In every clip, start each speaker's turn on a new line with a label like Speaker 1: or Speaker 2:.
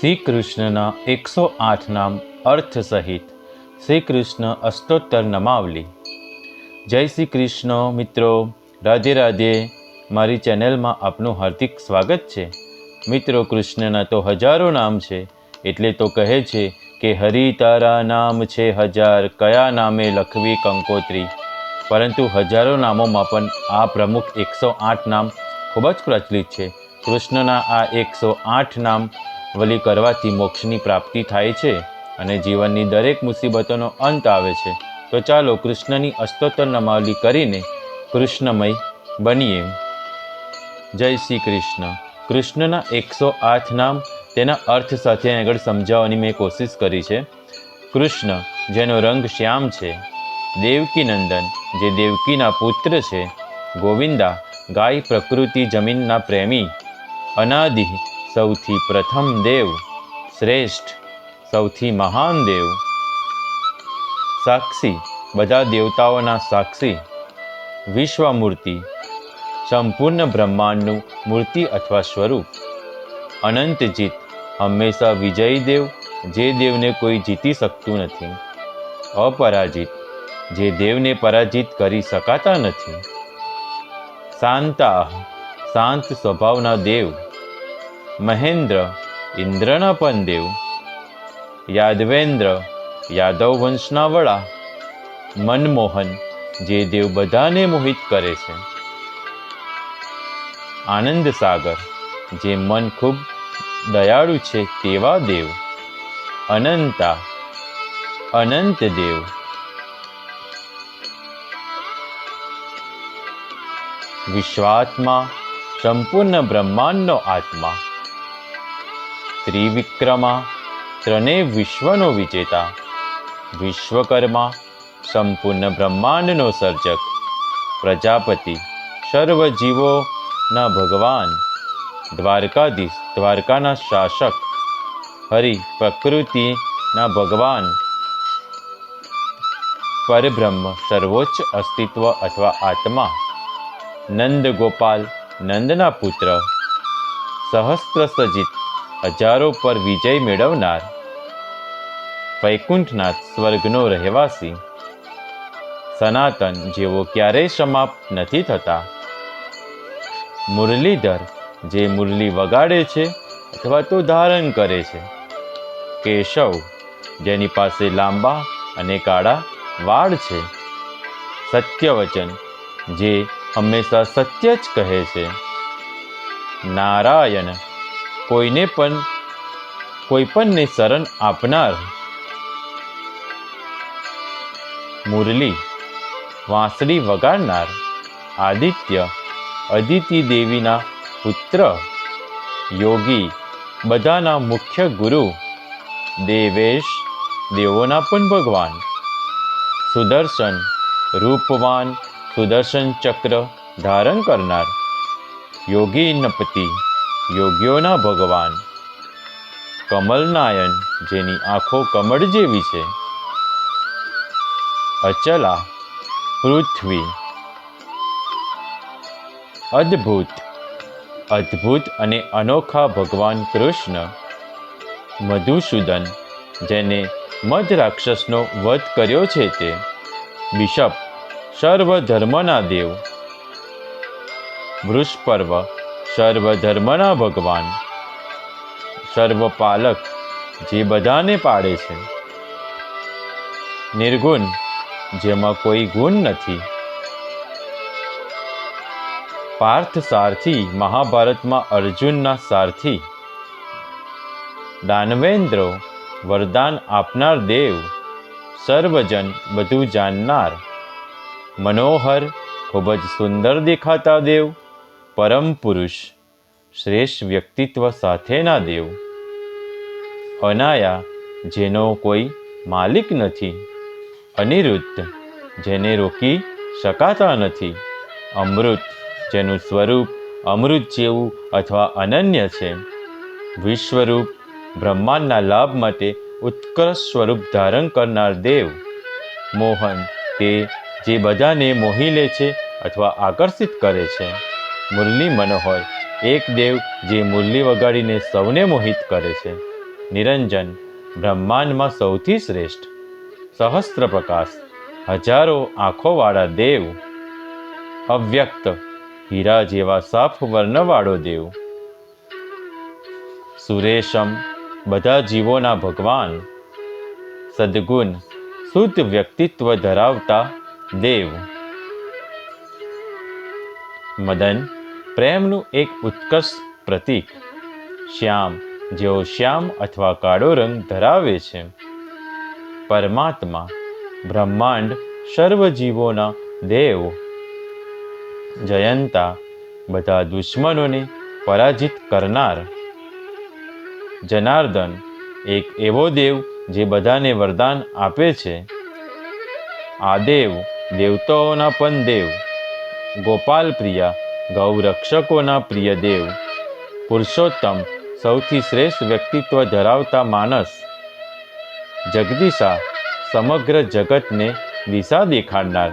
Speaker 1: શ્રી કૃષ્ણના એકસો આઠ નામ અર્થ સહિત શ્રી કૃષ્ણ અષ્ટોત્તર નમાવલી. જય શ્રી કૃષ્ણ મિત્રો, રાધે રાધે. મારી ચેનલમાં આપનું હાર્દિક સ્વાગત છે. મિત્રો, કૃષ્ણના તો હજારો નામ છે, એટલે તો કહે છે કે હરિ તારા નામ છે હજાર, કયા નામે લખવી કંકોત્રી? પરંતુ હજારો નામોમાં પણ આ પ્રમુખ એકસો આઠ નામ ખૂબ જ પ્રચલિત છે. કૃષ્ણના આ એકસો આઠ નામ વલી કરવાથી મોક્ષની પ્રાપ્તિ થાય છે અને જીવનની દરેક મુસીબતોનો અંત આવે છે. તો ચાલો કૃષ્ણની અસ્તોત્તર નમાવલી કરીને કૃષ્ણમય બનીએ. જય શ્રી કૃષ્ણ. કૃષ્ણના એકસો આઠ નામ તેના અર્થ સાથે આગળ સમજાવવાની મેં કોશિશ કરી છે. કૃષ્ણ, જેનો રંગ શ્યામ છે દેવકીનંદન જે દેવકીના પુત્ર છે, ગોવિંદા, ગાય પ્રકૃતિ જમીનના પ્રેમી, અનાદિ સૌથી પ્રથમ દેવ, શ્રેષ્ઠ, સૌથી મહાન દેવ. સાક્ષી, બધા દેવતાઓના સાક્ષી. વિશ્વમૂર્તિ, સંપૂર્ણ બ્રહ્માંડનું મૂર્તિ અથવા સ્વરૂપ. અનંતજીત હંમેશા વિજયી દેવ, જે દેવને કોઈ જીતી શકતું નથી. અપરાજિત, જે દેવને પરાજિત કરી શકાતા નથી. શાંતા શાંત સ્વભાવના દેવ. મહેન્દ્ર, ઇન્દ્રના પનદેવ યાદવેન્દ્ર યાદવ વંશના વડા. મનમોહન, જે દેવ બધાને મોહિત કરે છે. આનંદ સાગર જે મન ખૂબ દયાળુ છે તેવા દેવ. અનંતા અનંત દેવ વિશ્વાત્મા, સંપૂર્ણ બ્રહ્માંડનો આત્મા. ત્રિવિક્રમા ત્રણેય વિશ્વનો વિજેતા. વિશ્વકર્મા, સંપૂર્ણ બ્રહ્માંડનો સર્જક. પ્રજાપતિ સર્વ જીવોના ભગવાન. દ્વારકાધીશ, દ્વારકાના શાસક. હરિ પ્રકૃતિના ભગવાન. પરબ્રહ્મ, સર્વોચ્ચ અસ્તિત્વ અથવા આત્મા. નંદ ગોપાલ, નંદના પુત્ર. સહસ્ત્ર સજિત હજારો પર વિજય મેળવનાર. વૈકુંઠનાથ સ્વર્ગનો રહેવાસી. સનાતન જેવો ક્યારેય સમાપ્ત નથી થતા. મુરલીધર જે મુરલી વગાડે છે અથવા તો ધારણ કરે છે. કેશવ જેની પાસે લાંબા અને કાળા વાળ છે. સત્યવચન જે હંમેશા સત્ય જ કહે છે. નારાયણ કોઈને પણ કોઈપણને શરણ આપનાર. મુરલી, વાંસળી વગાડનાર આદિત્ય, અદિતિ દેવીના પુત્ર, યોગી, બધાના મુખ્ય ગુરુ, દેવેશ, દેવોના પણ ભગવાન. સુદર્શન, રૂપવાન, સુદર્શન ચક્ર ધારણ કરનાર યોગી નપતિ યોગીઓના ભગવાન. કમલનાયન જેની આંખો કમળ જેવી છે. અચલા પૃથ્વી. અદ્ભુત અદ્ભુત અને અનોખા ભગવાન કૃષ્ણ, મધુસૂદન, જેને મધ રાક્ષસનો વધ કર્યો છે તે, બિશપ સર્વ ધર્મના દેવ. વૃષપર્વ સર્વ ધર્મના ભગવાન. સર્વપાલક જે બધાને પાડે છે. નિર્ગુણ જેમાં કોઈ ગુણ નથી. પાર્થ સારથી મહાભારતમાં અર્જુનના સારથી. દાનવેન્દ્ર વરદાન આપનાર દેવ, સર્વજન બધું જાણનાર. મનોહર ખૂબ જ સુંદર દેખાતા દેવ. પરમ પુરુષ શ્રેષ્ઠ વ્યક્તિત્વ સાથેના દેવ. અનાયા જેનો કોઈ માલિક નથી, અનિરુદ્ધ જેને રોકી શકાતા નથી, અમૃત જેનું સ્વરૂપ અમૃત જેવું અથવા અનન્ય છે. વિશ્વરૂપ બ્રહ્માંડના લાભ માટે ઉત્કૃષ્ટ સ્વરૂપ ધારણ કરનાર દેવ. મોહન તે જે બધાને મોહી લે છે અથવા આકર્ષિત કરે છે. મુરલી મનોહર, એક દેવ જે મુરલી વગાડીને સૌને મોહિત કરે છે. નિરંજન, બ્રહ્માંડમાં સૌથી શ્રેષ્ઠ. સહસ્ત્ર પ્રકાશ, હજારો આંખોવાળા દેવ. અવ્યક્ત, હીરા જેવા સાફ વર્ણવાળો દેવ. સુરેશમ, બધા જીવોના ભગવાન. સદગુણ, શુદ્ધ વ્યક્તિત્વ ધરાવતા દેવ. મદન પ્રેમનું એક ઉત્કર્ષ પ્રતીક. શ્યામ, જેઓ શ્યામ અથવા કાળો રંગ ધરાવે છે. પરમાત્મા, બ્રહ્માંડ સર્વ જીવોના દેવ. જયંતા, બધા દુશ્મનોને પરાજિત કરનાર. જનાર્દન, એક એવો દેવ જે બધાને વરદાન આપે છે. આ દેવ દેવતાઓના પણ દેવ. ગોપાલ પ્રિયા ગૌરક્ષકોના પ્રિય દેવ. પુરુષોત્તમ સૌથી શ્રેષ્ઠ વ્યક્તિત્વ ધરાવતા માનસ. જગદીશા સમગ્ર જગતને દિશા દેખાડનાર.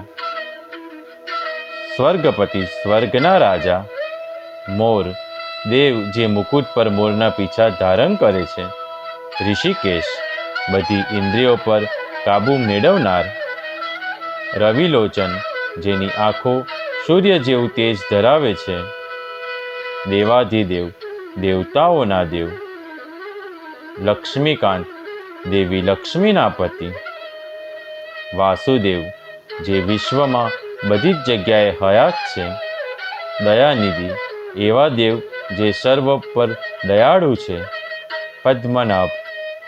Speaker 1: સ્વર્ગપતિ સ્વર્ગના રાજા. મોર, દેવ જે મુકુટ પર મોરના પીછા ધારણ કરે છે. ઋષિકેશ, બધી ઇન્દ્રિયો પર કાબુ મેળવનાર. રવિલોચન, જેની આંખો સૂર્ય જેવું તેજ ધરાવે છે. દેવાધિદેવ, દેવતાઓના દેવ. લક્ષ્મીકાંત, દેવી લક્ષ્મીના પતિ. વાસુદેવ, જે વિશ્વમાં બધી જ જગ્યાએ હયાત છે. દયાનિધિ, એવા દેવ જે સર્વ પર દયાળુ છે. પદ્મનાભ,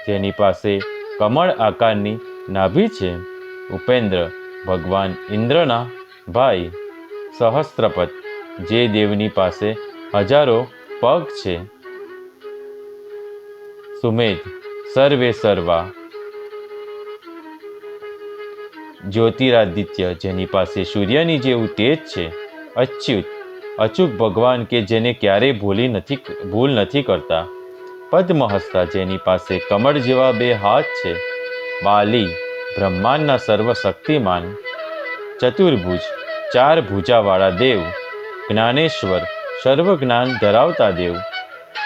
Speaker 1: જેની પાસે કમળ આકારની નાભી છે. ઉપેન્દ્ર, ભગવાન ઇન્દ્રના ભાઈ. સહસ્ત્રપદ, જે દેવની પાસે હજારો પગ છે. સુમેધ, સર્વે સર્વા. જ્યોતિરાદિત્ય, જેની પાસે સૂર્યની જેવું તેજ છે, અચ્યુત, અચૂક ભગવાન કે જેને ક્યારેય ભૂલી નથી, ભૂલ નથી કરતા. પદ્મહસ્તા, જેની પાસે કમળ જેવા બે હાથ છે. બાલી બ્રહ્માંડના સર્વશક્તિમાન. ચતુર્ભુજ ચાર ભુજાવાળા દેવ, જ્ઞાનેશ્વર સર્વ જ્ઞાન ધરાવતા દેવ,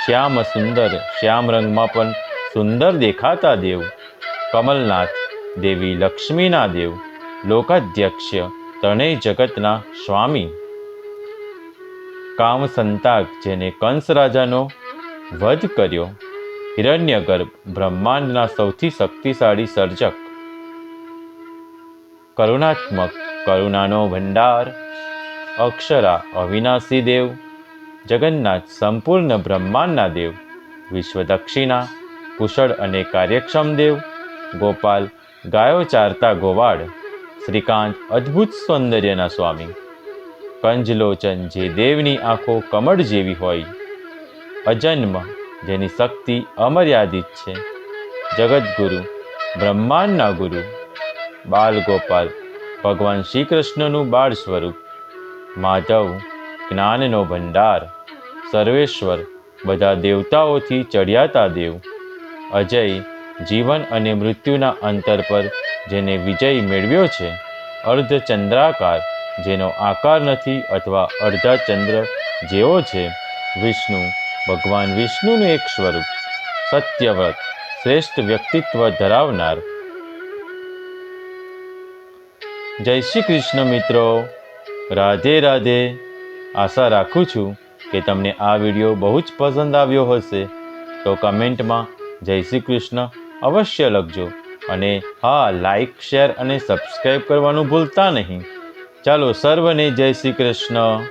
Speaker 1: શ્યામ સુંદર, શ્યામ રંગમાં પણ સુંદર દેખાતા દેવ, કમલનાથ, દેવી લક્ષ્મીના દેવ, લોકાધ્યક્ષ, ત્રણેય જગતના સ્વામી. કામસંતાક જેને કંસ રાજાનો વધ કર્યો, હિરણ્યગર્ભ, બ્રહ્માંડના સૌથી શક્તિશાળી સર્જક. કરુણાત્મક કરુણાનો ભંડાર. અક્ષરા અવિનાશી દેવ. જગન્નાથ સંપૂર્ણ બ્રહ્માંડના દેવ. વિશ્વદક્ષિણા, કુશળ અને કાર્યક્ષમ દેવ. ગોપાલ ગાયો ચારતા ગોવાળ. શ્રીકાંત અદ્ભુત સૌંદર્યના સ્વામી. કંજલોચન જે દેવની આંખો કમળ જેવી હોય. અજન્મ, જેની શક્તિ અમર્યાદિત છે. જગદગુરુ, બ્રહ્માંડના ગુરુ. બાલગોપાલ ભગવાન શ્રી કૃષ્ણનું બાળ સ્વરૂપ, માધવ, જ્ઞાનનો ભંડાર, સર્વેશ્વર, બધા દેવતાઓથી ચડિયાતા દેવ, અજય, જીવન અને મૃત્યુના અંતર પર જેને વિજય મેળવ્યો છે, અર્ધચંદ્રાકાર, જેનો આકાર નથી અથવા અર્ધચંદ્ર જેવો છે, વિષ્ણુ, ભગવાન વિષ્ણુનું એક સ્વરૂપ, સત્યવ્રત, શ્રેષ્ઠ વ્યક્તિત્વ ધરાવનાર જય શ્રી કૃષ્ણ મિત્રો. રાધે રાધે. આશા રાખું છું કે તમને આ વીડિયો બહુ જ પસંદ આવ્યો હશે. તો કમેન્ટમાં જય શ્રી કૃષ્ણ અવશ્ય લખજો અને હા, લાઈક, શેર અને સબસ્ક્રાઈબ કરવાનું ભૂલતા નહીં. ચાલો સર્વને જય શ્રી કૃષ્ણ.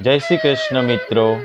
Speaker 1: જય શ્રી કૃષ્ણ મિત્રો.